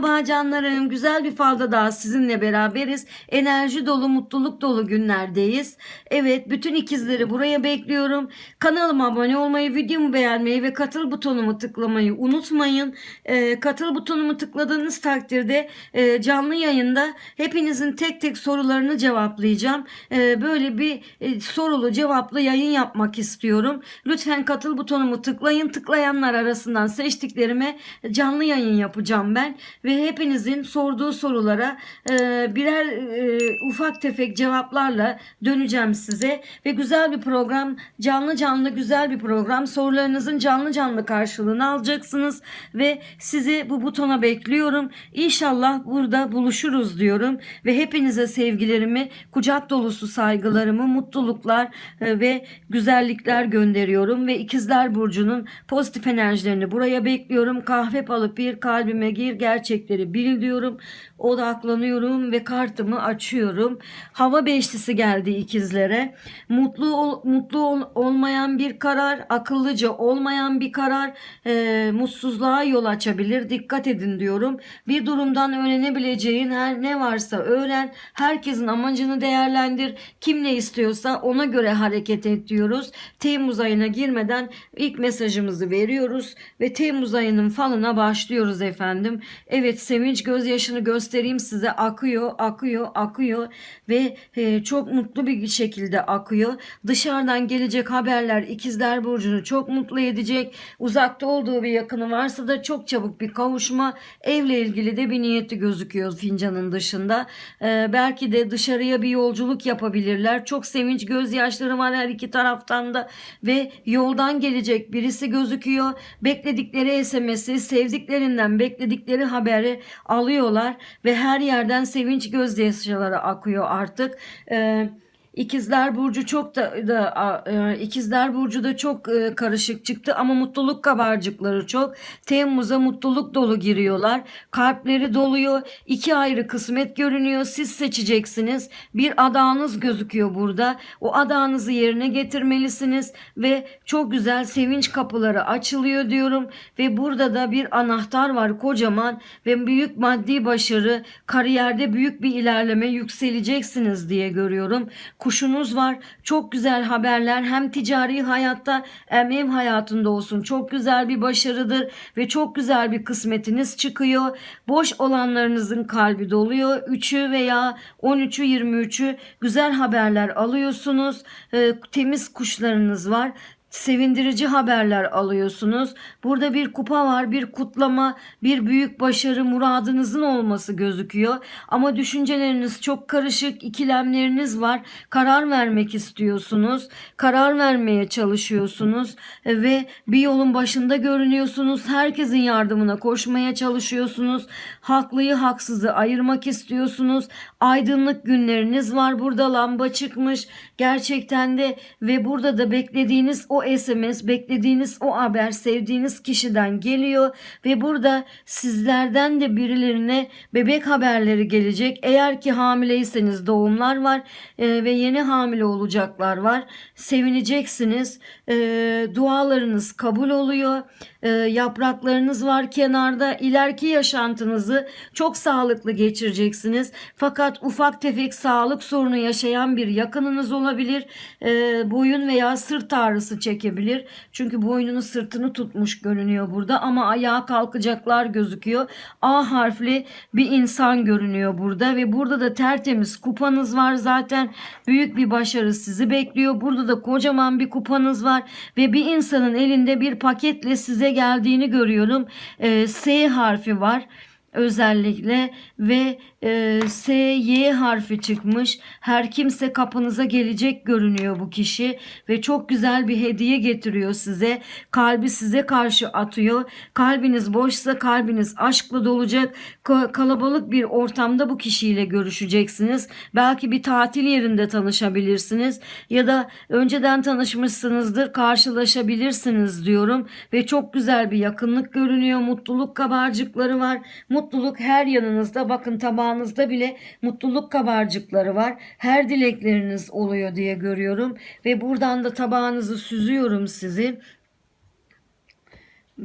Merhaba canlarım. Güzel bir falda daha sizinle beraberiz. Enerji dolu, mutluluk dolu günlerdeyiz. Evet, bütün ikizleri buraya bekliyorum. Kanalıma abone olmayı, videomu beğenmeyi ve katıl butonumu tıklamayı unutmayın. Ee, katıl butonumu tıkladığınız takdirde e, canlı yayında hepinizin tek tek sorularını cevaplayacağım. Ee, böyle bir e, sorulu cevaplı yayın yapmak istiyorum. Lütfen katıl butonumu tıklayın. Tıklayanlar arasından seçtiklerime canlı yayın yapacağım ben ve hepinizin sorduğu sorulara e, birer e, ufak tefek cevaplarla döneceğim size. Ve güzel bir program canlı canlı güzel bir program. Sorularınızın canlı canlı karşılığını alacaksınız. Ve sizi bu butona bekliyorum. İnşallah burada buluşuruz diyorum. Ve hepinize sevgilerimi kucak dolusu saygılarımı mutluluklar e, ve güzellikler gönderiyorum. Ve ikizler burcunun pozitif enerjilerini buraya bekliyorum. Kahve alıp bir kalbime gir gerçekleri bil diyorum. Odaklanıyorum ve kartımı açıyorum. Hava beşlisi geldi ikizlere. Mutlu ol- mutlu ol- olmayan bir karar, akıllıca olmayan bir karar e, mutsuzluğa yol açabilir. Dikkat edin diyorum. Bir durumdan öğrenebileceğin her ne varsa öğren. Herkesin amacını değerlendir. Kim ne istiyorsa ona göre hareket et diyoruz. Temmuz ayına girmeden ilk mesajımızı veriyoruz ve Temmuz ayının falına başlıyoruz efendim. Evet sevinç gözyaşını göstereyim size akıyor, akıyor, akıyor ve e, çok mutlu bir şekilde akıyor. Dışarıdan gelecek haberler ikizler burcunu çok mutlu edecek. Uzakta olduğu bir yakını varsa da çok çabuk bir kavuşma. Evle ilgili de bir niyeti gözüküyor fincanın dışında. E, belki de dışarıya bir yolculuk yapabilirler. Çok sevinç gözyaşları var her iki taraftan da ve yoldan gelecek birisi gözüküyor. Bekledikleri SMS'i sevdiklerinden bekledikleri haberi alıyorlar ve her yerden sevinç gözyaşları akıyor artık. Ee, İkizler burcu çok da, da e, ikizler burcu da çok e, karışık çıktı ama mutluluk kabarcıkları çok. Temmuz'a mutluluk dolu giriyorlar. Kalpleri doluyor. İki ayrı kısmet görünüyor. Siz seçeceksiniz. Bir adağınız gözüküyor burada. O adağınızı yerine getirmelisiniz ve çok güzel sevinç kapıları açılıyor diyorum ve burada da bir anahtar var kocaman ve büyük maddi başarı, kariyerde büyük bir ilerleme yükseleceksiniz diye görüyorum. Kuşunuz var. Çok güzel haberler hem ticari hayatta hem ev hayatında olsun. Çok güzel bir başarıdır ve çok güzel bir kısmetiniz çıkıyor. Boş olanlarınızın kalbi doluyor. 3'ü veya 13'ü 23'ü güzel haberler alıyorsunuz. Ee, temiz kuşlarınız var sevindirici haberler alıyorsunuz. Burada bir kupa var, bir kutlama, bir büyük başarı muradınızın olması gözüküyor. Ama düşünceleriniz çok karışık, ikilemleriniz var. Karar vermek istiyorsunuz. Karar vermeye çalışıyorsunuz e, ve bir yolun başında görünüyorsunuz. Herkesin yardımına koşmaya çalışıyorsunuz. Haklıyı haksızı ayırmak istiyorsunuz. Aydınlık günleriniz var. Burada lamba çıkmış. Gerçekten de ve burada da beklediğiniz o SMS, beklediğiniz o haber sevdiğiniz kişiden geliyor ve burada sizlerden de birilerine bebek haberleri gelecek. Eğer ki hamileyseniz doğumlar var e, ve yeni hamile olacaklar var. Sevineceksiniz. E, dualarınız kabul oluyor. E, yapraklarınız var kenarda. İleriki yaşantınızı çok sağlıklı geçireceksiniz. Fakat ufak tefek sağlık sorunu yaşayan bir yakınınız olabilir. E, boyun veya sırt ağrısı çekebilir. Çünkü boynunu sırtını tutmuş görünüyor burada ama ayağa kalkacaklar gözüküyor. A harfli bir insan görünüyor burada ve burada da tertemiz kupanız var zaten. Büyük bir başarı sizi bekliyor. Burada da kocaman bir kupanız var ve bir insanın elinde bir paketle size geldiğini görüyorum. Ee, S harfi var özellikle ve e, S, Y harfi çıkmış. Her kimse kapınıza gelecek görünüyor bu kişi ve çok güzel bir hediye getiriyor size. Kalbi size karşı atıyor. Kalbiniz boşsa kalbiniz aşkla dolacak. Ka- kalabalık bir ortamda bu kişiyle görüşeceksiniz. Belki bir tatil yerinde tanışabilirsiniz ya da önceden tanışmışsınızdır, karşılaşabilirsiniz diyorum ve çok güzel bir yakınlık görünüyor. Mutluluk kabarcıkları var. Mutluluk her yanınızda. Bakın tabağınızda bile mutluluk kabarcıkları var. Her dilekleriniz oluyor diye görüyorum ve buradan da tabağınızı süzüyorum sizi.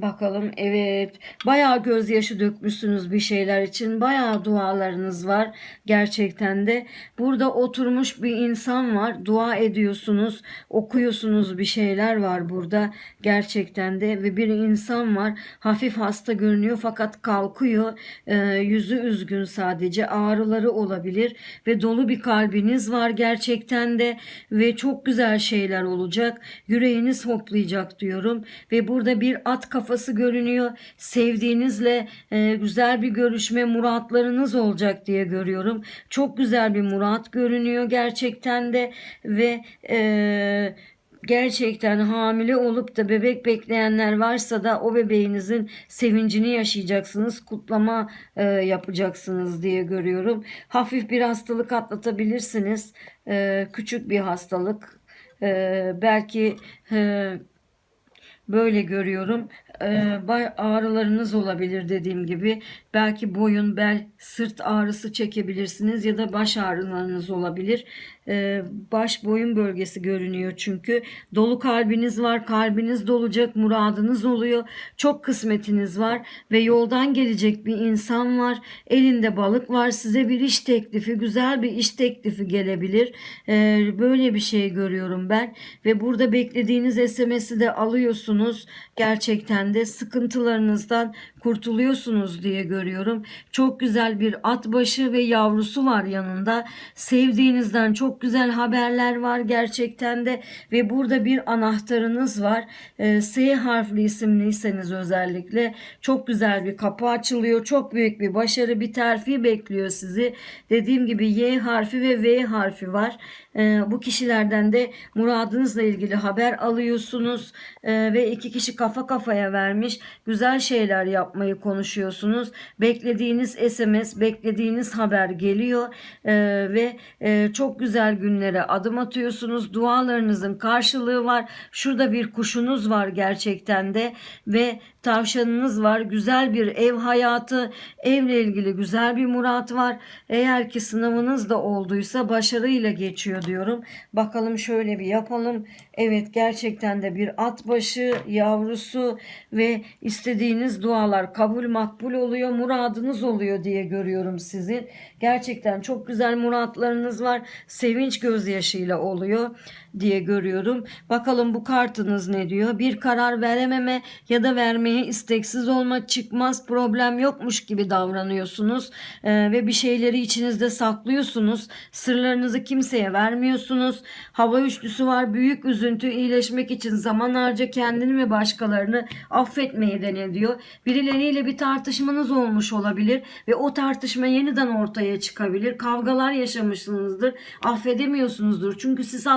Bakalım evet. Bayağı gözyaşı dökmüşsünüz bir şeyler için. Bayağı dualarınız var. Gerçekten de. Burada oturmuş bir insan var. Dua ediyorsunuz okuyorsunuz bir şeyler var burada. Gerçekten de. Ve bir insan var. Hafif hasta görünüyor fakat kalkıyor. Ee, yüzü üzgün sadece. Ağrıları olabilir. Ve dolu bir kalbiniz var gerçekten de. Ve çok güzel şeyler olacak. Yüreğiniz hoplayacak diyorum. Ve burada bir at kafası görünüyor. Sevdiğinizle e, güzel bir görüşme muratlarınız olacak diye görüyorum. Çok güzel bir murat görünüyor gerçekten de ve e, gerçekten hamile olup da bebek bekleyenler varsa da o bebeğinizin sevincini yaşayacaksınız, kutlama e, yapacaksınız diye görüyorum. Hafif bir hastalık atlatabilirsiniz. E, küçük bir hastalık. E, belki e, Böyle görüyorum. Ee, ağrılarınız olabilir dediğim gibi. Belki boyun, bel, sırt ağrısı çekebilirsiniz ya da baş ağrılarınız olabilir. Ee, baş boyun bölgesi görünüyor çünkü. Dolu kalbiniz var. Kalbiniz dolacak. Muradınız oluyor. Çok kısmetiniz var ve yoldan gelecek bir insan var. Elinde balık var. Size bir iş teklifi, güzel bir iş teklifi gelebilir. Ee, böyle bir şey görüyorum ben ve burada beklediğiniz SMS'i de alıyorsunuz. Gerçekten de sıkıntılarınızdan kurtuluyorsunuz diye görüyorum. Çok güzel bir at başı ve yavrusu var yanında. Sevdiğinizden çok güzel haberler var gerçekten de ve burada bir anahtarınız var. Ee, S harfli isimliyseniz özellikle çok güzel bir kapı açılıyor. Çok büyük bir başarı, bir terfi bekliyor sizi. Dediğim gibi Y harfi ve V harfi var. Ee, bu kişilerden de muradınızla ilgili haber alıyorsunuz Ee, ve iki kişi kafa kafaya vermiş güzel şeyler yapmayı konuşuyorsunuz. Beklediğiniz SMS, beklediğiniz haber geliyor Ee, ve e, çok güzel günlere adım atıyorsunuz. Dualarınızın karşılığı var. Şurada bir kuşunuz var gerçekten de ve tavşanınız var. Güzel bir ev hayatı, evle ilgili güzel bir murat var. Eğer ki sınavınız da olduysa başarıyla geçiyor diyorum. Bakalım şöyle bir yapalım. Evet gerçekten de bir at başı yavrusu ve istediğiniz dualar kabul makbul oluyor. Muradınız oluyor diye görüyorum sizin. Gerçekten çok güzel muratlarınız var. Sevinç gözyaşıyla oluyor diye görüyorum. Bakalım bu kartınız ne diyor? Bir karar verememe ya da vermeye isteksiz olma çıkmaz problem yokmuş gibi davranıyorsunuz Ee, ve bir şeyleri içinizde saklıyorsunuz. Sırlarınızı kimseye vermiyorsunuz. Hava üçlüsü var. Büyük üzüntü iyileşmek için zaman harca kendini ve başkalarını affetmeyi dene diyor. Birileriyle bir tartışmanız olmuş olabilir ve o tartışma yeniden ortaya çıkabilir. Kavgalar yaşamışsınızdır. Affedemiyorsunuzdur. Çünkü siz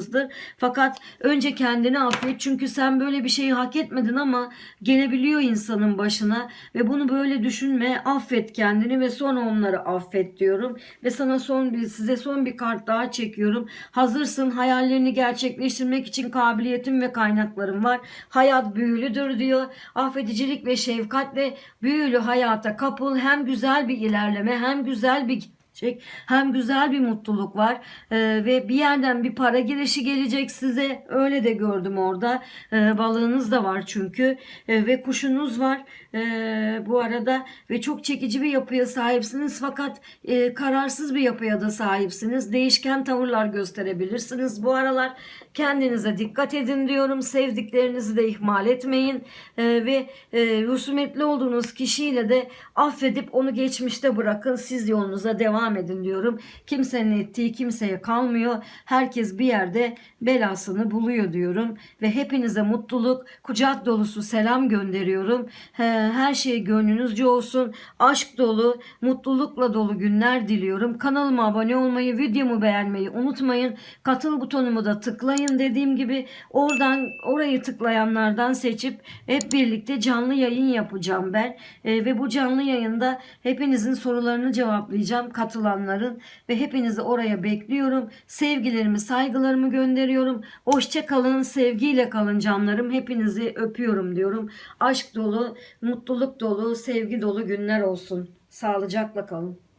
haklısınızdır. Fakat önce kendini affet. Çünkü sen böyle bir şeyi hak etmedin ama gelebiliyor insanın başına ve bunu böyle düşünme. Affet kendini ve sonra onları affet diyorum. Ve sana son bir size son bir kart daha çekiyorum. Hazırsın. Hayallerini gerçekleştirmek için kabiliyetin ve kaynakların var. Hayat büyülüdür diyor. Affedicilik ve şefkatle büyülü hayata kapıl. Hem güzel bir ilerleme hem güzel bir gelecek. Hem güzel bir mutluluk var Ee, ve bir yerden bir para girişi gelecek size. Öyle de gördüm orada. Ee, balığınız da var çünkü Ee, ve kuşunuz var Ee, bu arada ve çok çekici bir yapıya sahipsiniz fakat e, kararsız bir yapıya da sahipsiniz. Değişken tavırlar gösterebilirsiniz. Bu aralar kendinize dikkat edin diyorum. Sevdiklerinizi de ihmal etmeyin Ee, ve e, husumetli olduğunuz kişiyle de affedip onu geçmişte bırakın. Siz yolunuza devam edin diyorum. Kimsenin ettiği kimseye kalmıyor. Herkes bir yerde belasını buluyor diyorum. Ve hepinize mutluluk, kucak dolusu selam gönderiyorum. He- Her şey gönlünüzce olsun. Aşk dolu, mutlulukla dolu günler diliyorum. Kanalıma abone olmayı, videomu beğenmeyi unutmayın. Katıl butonumu da tıklayın dediğim gibi. Oradan orayı tıklayanlardan seçip hep birlikte canlı yayın yapacağım ben. E, ve bu canlı yayında hepinizin sorularını cevaplayacağım katılanların ve hepinizi oraya bekliyorum. Sevgilerimi, saygılarımı gönderiyorum. Hoşça kalın, sevgiyle kalın canlarım. Hepinizi öpüyorum diyorum. Aşk dolu, mutluluk dolu, sevgi dolu günler olsun. Sağlıcakla kalın.